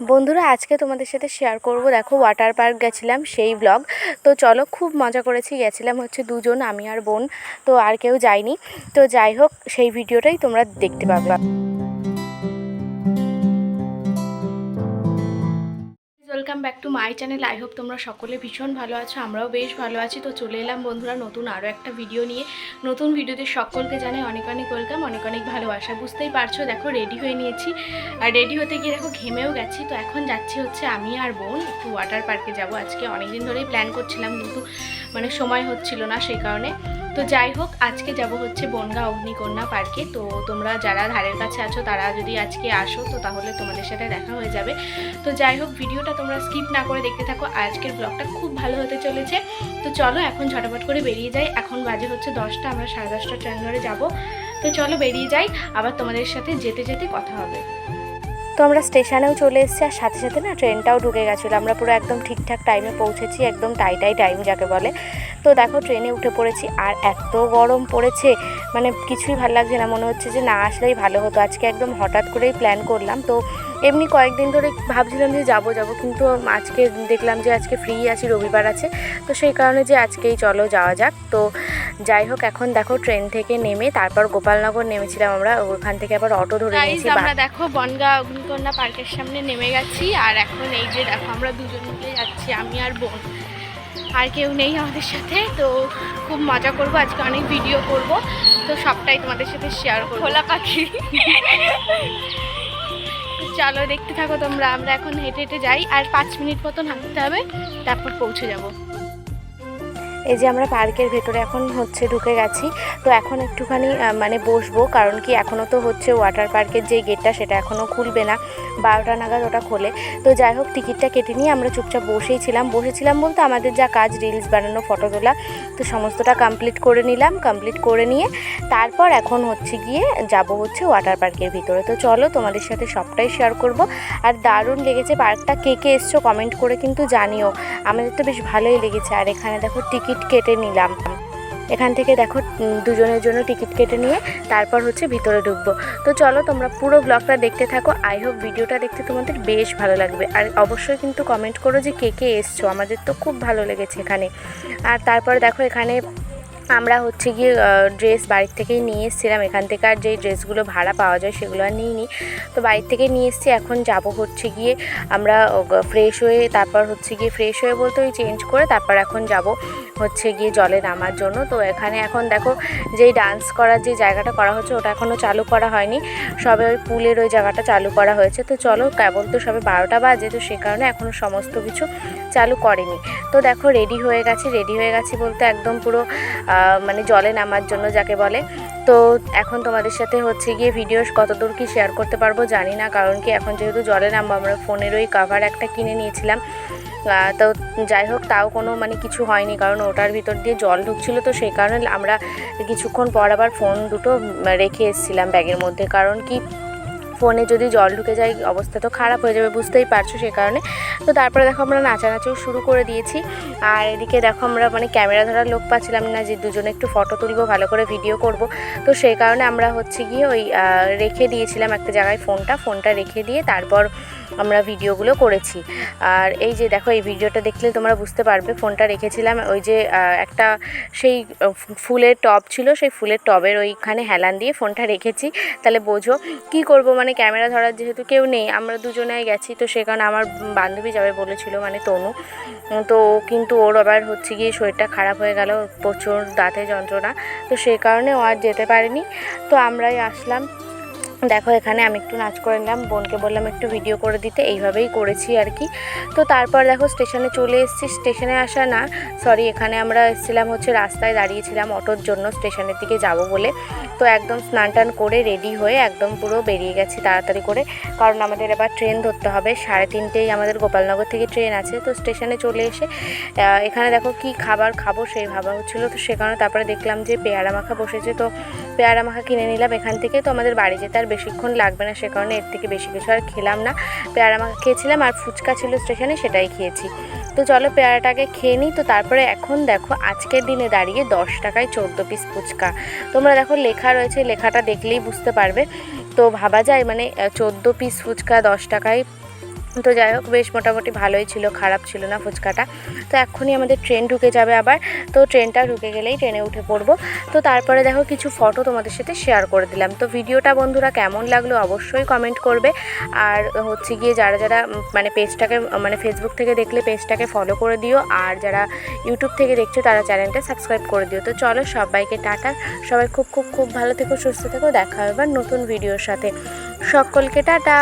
বন্ধুরা, আজকে তোমাদের সাথে শেয়ার করব। দেখো ওয়াটার পার্ক গেছিলাম, সেই ব্লগ তো চলো, খুব মজা করেছি, গেছিলাম হচ্ছে দুজন, আমি আর বোন। তো আর কেউ যায়নি তো যাই হোক, সেই ভিডিওটাই তোমরা দেখতে পাবে। Welcome back to my channel I hope তোমরা সকলে ভীষণ ভালো আছো, আমরাও বেশ ভালো আছি। তো চলে এলাম বন্ধুরা নতুন আরও একটা ভিডিও নিয়ে। নতুন ভিডিওতে সকলকে জানাই অনেক অনেক ওয়েলকাম অনেক অনেক ভালোবাসা। বুঝতেই পারছ, দেখো রেডি হয়ে নিয়েছি। আর রেডি হতে গিয়ে দেখো ঘেমেও গেছি। তো এখন যাচ্ছি হচ্ছে আমি আর বোন একটু ওয়াটার পার্কে যাব। আজকে অনেকদিন ধরেই প্ল্যান করছিলাম, কিন্তু মানে সময় হচ্ছিল না সেই কারণে। তো যাই হোক, আজকে যাব হচ্ছে বনগা অগ্নিকন্যা পার্কে তো তোমরা যারা ধারের কাছে আছো, তারা যদি আজকে আসো, তো তাহলে তোমাদের সাথে দেখা হয়ে যাবে। তো যাই হোক, ভিডিওটা তোমরা স্কিপ না করে দেখতে থাকো। আজকের ব্লগটা খুব ভালো হতে চলেছে। তো চলো এখন ঝটাপট করে বেরিয়ে যাই। এখন বাজে হচ্ছে দশটা, আমরা সাড়ে দশটা ট্রেন ধরে যাব। তো চলো বেরিয়ে যাই। আবার তোমাদের সাথে যেতে যেতে কথা হবে। তো আমরা স্টেশনেও চলে এসেছি আর সাথে সাথে না ট্রেনটাও ঢুকে গেছিল। আমরা পুরো একদম ঠিকঠাক টাইমে পৌঁছেছি, একদম টাই টাই টাইম যাকে বলে। তো দেখো ট্রেনে উঠে পড়েছি আর এত গরম পড়েছে মানে কিছুই ভালো লাগছে না। মনে হচ্ছে যে না, আসলেই ভালো হতো। আজকে একদম হঠাৎ করেই প্ল্যান করলাম। তো এমনি কয়েকদিন ধরে ভাবছিলাম যে যাব যাব। কিন্তু আজকে দেখলাম যে আজকে ফ্রি আছি, রবিবার আছে। তো সেই কারণে যে আজকেই চলো যাওয়া যাক। তো যাই হোক এখন দেখো ট্রেন থেকে নেমে তারপর গোপালনগর নেমেছিলাম আমরা। ওখান থেকে আবার অটো ধরে নিয়েছি আমরা দেখো বনগা অগ্নিকন্যা পার্কের সামনে নেমে গেছি আর এখন এই যে দেখো আমরা দুজন মিলে যাচ্ছি আমি আর বোন। আর কেউ নেই আমাদের সাথে তো খুব মজা করব আজকে অনেক ভিডিও করব। তো সবটাই তোমাদের সাথে শেয়ার করব। খোলা পাখি। চলো দেখতে থাকো তোমরা আমরা এখন হেঁটে হেঁটে যাই আর পাঁচ মিনিট মতন হাঁটতে হবে তারপর পৌঁছে যাব। এই যে আমরা পার্কের ভেতরে এখন হচ্ছে ঢুকে গেছি। তো এখন একটুখানি মানে বসবো, কারণ কি এখনও তো হচ্ছে ওয়াটার পার্কের যে গেটটা সেটা এখনও খুলবে না। বারোটা নাগাদ ওটা খোলে। তো যাই হোক টিকিটটা কেটে নিয়ে আমরা চুপচাপ বসেই ছিলাম। বসেছিলাম বলতে আমাদের যা কাজ রিলস বানানো ফটো তোলা তো সমস্তটা কমপ্লিট করে নিলাম কমপ্লিট করে নিয়ে তারপর এখন হচ্ছে গিয়ে যাব হচ্ছে ওয়াটার পার্কের ভিতরে। তো চলো তোমাদের সাথে সবটাই শেয়ার করব। আর দারুণ লেগেছে পার্কটা কে কে এসছো কমেন্ট করে কিন্তু জানিও। আমাদের তো বেশ ভালোই লেগেছে। আর এখানে দেখো টিকিট কেটে নিলাম। এখান থেকে দেখো দুজনের জন্য টিকিট কেটে নিয়ে তারপর হচ্ছে ভিতরে ঢুকবো। তো চলো, তোমরা পুরো ব্লগটা দেখতে থাকো। আই হোপ ভিডিওটা দেখতে তোমাদের বেশ ভালো লাগবে। আর অবশ্যই কিন্তু কমেন্ট করো যে কে কে এসছো। আমাদের তো খুব ভালো লেগেছে এখানে। আর তারপর দেখো, এখানে আমরা হচ্ছে গিয়ে ড্রেস বাড়ির থেকেই নিয়ে এসেছিলাম। এখান থেকে আর যেই ড্রেসগুলো ভাড়া পাওয়া যায় সেগুলো আর নিইনি। তো বাড়ির থেকে নিয়ে এসেছি। এখন যাব হচ্ছে গিয়ে আমরা ফ্রেশ হয়ে তারপর হচ্ছে গিয়ে ফ্রেশ হয়ে বলতে ওই চেঞ্জ করে তারপর এখন যাব হচ্ছে গিয়ে জলে নামার জন্য। তো এখানে এখন দেখো যেই ডান্স করার যে জায়গাটা করা হচ্ছে ওটা এখনও চালু করা হয়নি। সবে ওই পুলের ওই জায়গাটা চালু করা হয়েছে। তো চলো কেবল তো সবে বারোটা বাজে। তো সে কারণে এখনও সমস্ত কিছু চালু করেনি। তো দেখো রেডি হয়ে গেছি রেডি হয়ে গেছি বলতে একদম পুরো মানে জলে নামার জন্য যাকে বলে। তো এখন তোমাদের সাথে হচ্ছে গিয়ে ভিডিও কতদূর কি শেয়ার করতে পারব জানি না, কারণ কি এখন যেহেতু জলে নামবো, আমরা ফোনের ওই কাভার একটা কিনে নিয়েছিলাম। তো যাই হোক, তাও কোনো মানে কিছু হয়নি, কারণ ওটার ভিতর দিয়ে জল ঢুকছিল তো সেই কারণে আমরা কিছুক্ষণ পর আবার ফোন দুটো রেখে এসেছিলাম ব্যাগের মধ্যে। কারণ কি ফোনে যদি জল ঢুকে যায়, অবস্থা তো খারাপ হয়ে যাবে, বুঝতেই পারছ সে কারণে। তো তারপরে দেখো আমরা নাচানাচিও শুরু করে দিয়েছি। আর এদিকে দেখো আমরা মানে ক্যামেরা ধরার লোক পাচ্ছিলাম না, যে দুজনে একটু ফটো তুলবো, ভালো করে ভিডিও করব। তো সেই কারণে আমরা হচ্ছে গিয়ে ওই রেখে দিয়েছিলাম একটা জায়গায় ফোনটা ফোনটা রেখে দিয়ে তারপর আমরা ভিডিওগুলো করেছি। আর এই যে দেখো, এই ভিডিওটা দেখলে তোমরা বুঝতে পারবে, ফোনটা রেখেছিলাম ওই যে একটা সেই ফুলের টব ছিল, সেই ফুলের টবের ওইখানে হেলান দিয়ে ফোনটা রেখেছি। তাহলে বোঝো কি করব মানে ক্যামেরা ধরার যেহেতু কেউ নেই, আমরা দুজনেই গেছি, তো সে কারণে আমার বান্ধবী যাবে বলেছিল মানে তনু। তো ও কিন্তু ওর আবার হচ্ছে গিয়ে শরীরটা খারাপ হয়ে গেল, প্রচুর দাঁতে যন্ত্রণা, তো সেই কারণে ও আর যেতে পারেনি। তো আমরাই আসলাম। দেখো, এখানে আমি একটু নাচ করে নিলাম। বোনকে বললাম একটু ভিডিও করে দিতে। এইভাবেই করেছি আর কি। তো তারপর দেখো স্টেশনে চলে এসেছি। স্টেশনে আসা না সরি এখানে আমরা এসেছিলাম হচ্ছে রাস্তায় দাঁড়িয়েছিলাম অটোর জন্য স্টেশনের দিকে যাব বলে। তো একদম স্নান টান করে রেডি হয়ে একদম পুরো বেরিয়ে গেছি তাড়াতাড়ি করে। কারণ আমাদের এবার ট্রেন ধরতে হবে। সাড়ে তিনটেই আমাদের গোপালনগর থেকে ট্রেন আছে। তো স্টেশনে চলে এসে এখানে দেখো কি খাবার খাব সেই ভাবা হচ্ছিল। তো সে কারণে তারপরে দেখলাম যে পেয়ারা মাখা বসেছে। তো পেয়ারা মাখা কিনে নিলাম এখান থেকে। তো আমাদের বাড়ি যেতে আর বেশিক্ষণ লাগবে না, সে কারণে এর থেকে বেশি কিছু আর খেলাম না। পেয়ারা মাখা খেয়েছিলাম আর ফুচকা ছিল স্টেশনে, সেটাই খেয়েছি। তো চলো পেয়ারাটাকে খেয়ে নিই। তো তারপরে এখন দেখো আজকের দিনে দাঁড়িয়ে দশ টাকায় চোদ্দ পিস ফুচকা। তোমরা দেখো লেখা রয়েছে, লেখাটা দেখলেই বুঝতে পারবে। তো ভাবা যায় মানে চোদ্দ পিস ফুচকা দশ টাকায় তো যাই হোক, বেশ মোটামুটি ভালোই ছিল, খারাপ ছিল না ফুচকাটা। তো এক্ষুনি আমাদের ট্রেন ঢুকে যাবে আবার। তো ট্রেনটা ঢুকে গেলেই ট্রেনে উঠে পড়ব। তো তারপরে দেখো কিছু ফটো তোমাদের সাথে শেয়ার করে দিলাম। তো ভিডিওটা বন্ধুরা কেমন লাগল অবশ্যই কমেন্ট করবে। আর হচ্ছে গিয়ে যারা যারা মানে পেজটাকে মানে ফেসবুক থেকে দেখলে পেজটাকে ফলো করে দিও। আর যারা ইউটিউব থেকে দেখছ তারা চ্যানেলটা সাবস্ক্রাইব করে দিও। তো চলো সবাইকে টাটা। সবাই খুব খুব খুব ভালো থেকো, সুস্থ থেকো। দেখা হবে নতুন ভিডিওর সাথে। সকলকে টাটা।